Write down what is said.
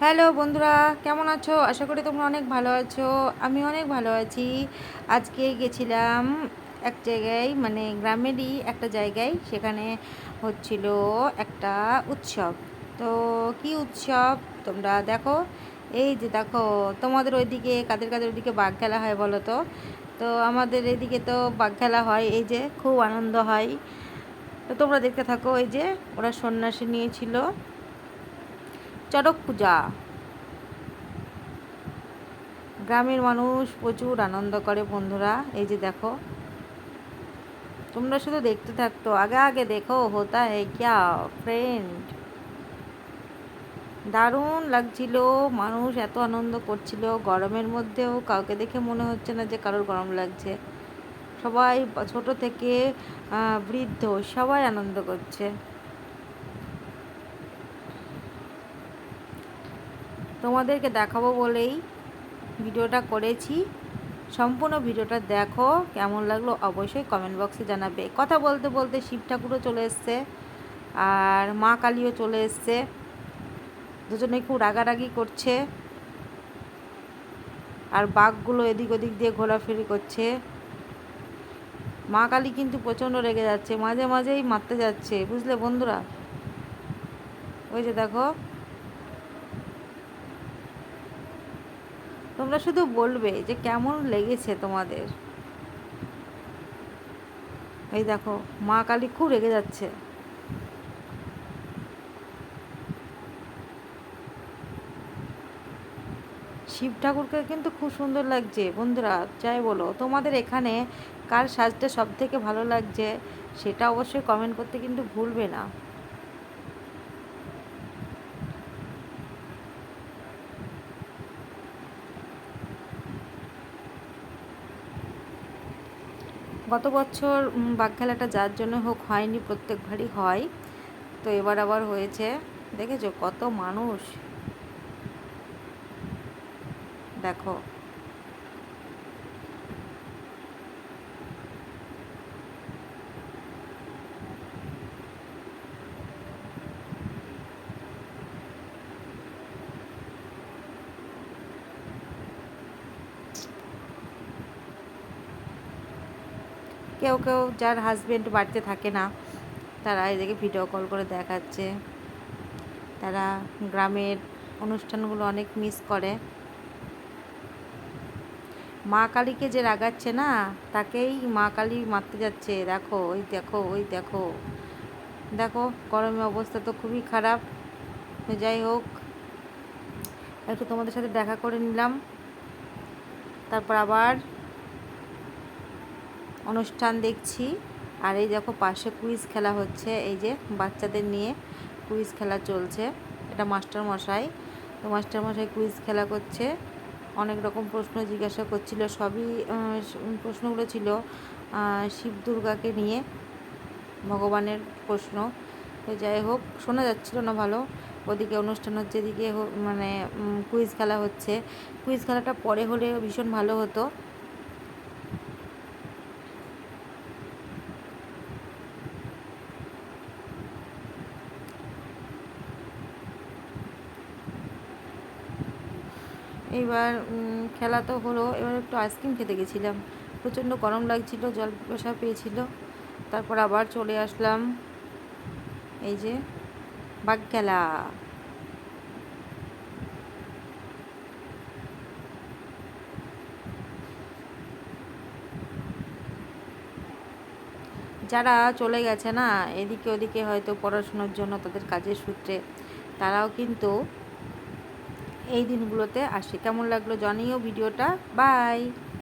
Hello বন্ধুরা, কেমন আছো? আশা করি তোমরা অনেক ভালো আছো। আমি অনেক ভালো আছি। আজকে গেছিলাম এক জায়গায় মানে গ্রামেরই একটা জায়গায়। সেখানে হচ্ছিল একটা উৎসব। তো কি উৎসব? তোমরা দেখো। এই যে দেখো, তোমাদের ওইদিকে, কাদের কাদের ওইদিকে বাঘ খেলা হয় বলো তো? তো আমাদের এদিকে তো বাঘ খেলা হয়, এই যে খুব আনন্দ হয়। তো তোমরা দেখতে থাকো, এই যে ওরা সন্ন্যাসী নিয়েছিল। চড়ক পূজা। গ্রামের মানুষ প্রচুর আনন্দ করে বন্ধুরা, এই যে দেখো। তোমরা শুধু দেখতে থাকতো, আগে আগে দেখো, হোতা হে ক্যা ফ্রেন্ড দারুণ লাগছিল, মানুষ এত আনন্দ করছিল, গরমের মধ্যেও কাউকে দেখে মনে হচ্ছে না যে কারোর গরম লাগছে। সবাই ছোট থেকে বৃদ্ধ, সবাই আনন্দ করছে। তোমাদেরকে দেখাবো বলেই ভিডিওটা করেছি। সম্পূর্ণ ভিডিওটা দেখো, কেমন লাগল অবশ্যই কমেন্ট বক্সে জানাবে। কথা বলতে বলতে শিব ঠাকুরও চলে এসছে, আর মা কালীও চলে এসছে। দুজনে খুব রাগারাগি করছে, আর বাঘগুলো এদিক ওদিক দিয়ে ঘোরাফেরি করছে। মা কালী কিন্তু প্রচণ্ড রেগে যাচ্ছে, মাঝে মাঝেই মারতে যাচ্ছে, বুঝলে বন্ধুরা? ওই যে দেখো তোমরা শুধু বলবে যে কেমন লেগেছে তোমাদের। এই দেখো, মা কালী খুব রেগে যাচ্ছে। শিব ঠাকুরকে কিন্তু খুব সুন্দর লাগছে। বন্ধুরা, যাই বলো, তোমাদের এখানে কার সাজটা সব থেকে ভালো লাগছে সেটা অবশ্যই কমেন্ট করতে কিন্তু ভুলবে না। গত বছর বাঘ খেলাটা যার জন্য হোক হয়নি, প্রত্যেকবারই হয়। তো এবার আবার হয়েছে। দেখেছ কত মানুষ? দেখো কেউ কেউ যার হাজব্যান্ড বাড়িতে থাকে না, তারা এদিকে ভিডিও কল করে দেখাচ্ছে। তারা গ্রামের অনুষ্ঠানগুলো অনেক মিস করে। মা কালীকে যে রাগাচ্ছে না, তাকেই মা কালী মারতে যাচ্ছে। দেখো, ওই দেখো ওই দেখো। দেখো গরমের অবস্থা তো খুবই খারাপ। যাই হোক, একটু তোমাদের সাথে দেখা করে নিলাম। তারপর আবার অনুষ্ঠান দেখছি। আর এই দেখো পাশে কুইজ খেলা হচ্ছে। এই যে বাচ্চাদের নিয়ে কুইজ খেলা চলছে। এটা মাস্টার মশাই। তো মাস্টার মশাই কুইজ খেলা করছে। অনেক রকম প্রশ্ন জিজ্ঞাসা করছিল। সবই প্রশ্নগুলো ছিল শিব দুর্গাকে নিয়ে ভগবানের প্রশ্ন। তো যাই হোক, শোনা যাচ্ছিল না ভালো। ওদিকে অনুষ্ঠান হচ্ছে, এদিকে মানে কুইজ খেলা হচ্ছে। কুইজ খেলাটা পরে হলে ভীষণ ভালো হতো। এইবার খেলা তো হলো। এবার একটু আইসক্রিম খেতে গেছিলাম। প্রচণ্ড গরম লাগছিল, জল পিপাসা পেয়েছিল। তারপর আবার চলে আসলাম। এই যে, বাঘ খেলা। যারা চলে গেছে না, এদিকে ওদিকে হয়তো পড়াশোনার জন্য তাদের কাজের সূত্রে, তারাও কিন্তু এই দিনগুলোতে আসে। কেমন লাগল জানিও ভিডিওটা। বাই!